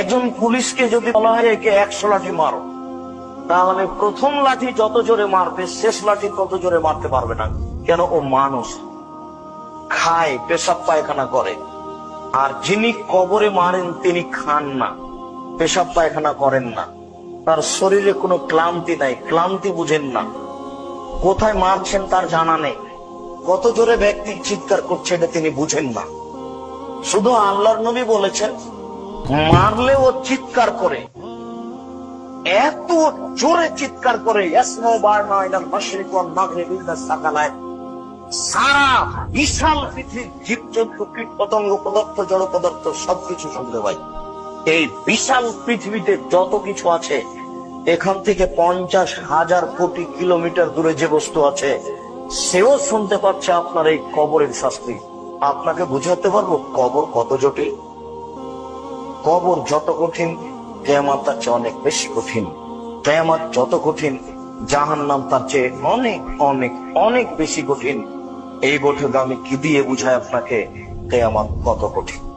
একজন পুলিশকে যদি বলা হয়, একে একশো লাঠি মারো। তাহলে প্রথম লাঠি যত জোরে মারবে, শেষ লাঠি তত জোরে মারতে পারবে না। কেন? ও মানুষ। খায়, পেশাব পায়খানা করে। আর যিনি কবরে মারেন, তিনি খান না। পেশাব পায়খানা করেন না। তার শরীরে কোনো ক্লান্তি নাই। ক্লান্তি বুঝেন না। কোথায় মারছেন তার জানা নেই। কত জোরে ব্যক্তি চিৎকার করছে, এটা তিনি বুঝেন না। শুধু আল্লাহর নবী বলেছেন মারলে ও চিৎকার করে। এত জোরে চিৎকার করে সারা বিশাল পৃথিবীর কীট পতঙ্গ পদার্থ জড় পদার্থ সবকিছু এই বিশাল পৃথিবীতে যত কিছু আছে, এখান থেকে পঞ্চাশ হাজার কোটি কিলোমিটার দূরে যে বস্তু আছে, সেও শুনতে পাচ্ছে আপনার এই কবরের শাস্তি। আপনাকে বুঝাতে পারব কবর কত জটিল? কবর যত কঠিন, কেয়ামাত তার চেয়ে অনেক বেশি কঠিন। কেয়ামাত যত কঠিন জাহান নাম তার চেয়ে অনেক অনেক অনেক বেশি কঠিন। এই বৈঠক আমি কি দিয়ে বুঝাই আপনাকে, কেয়ামাত কত কঠিন?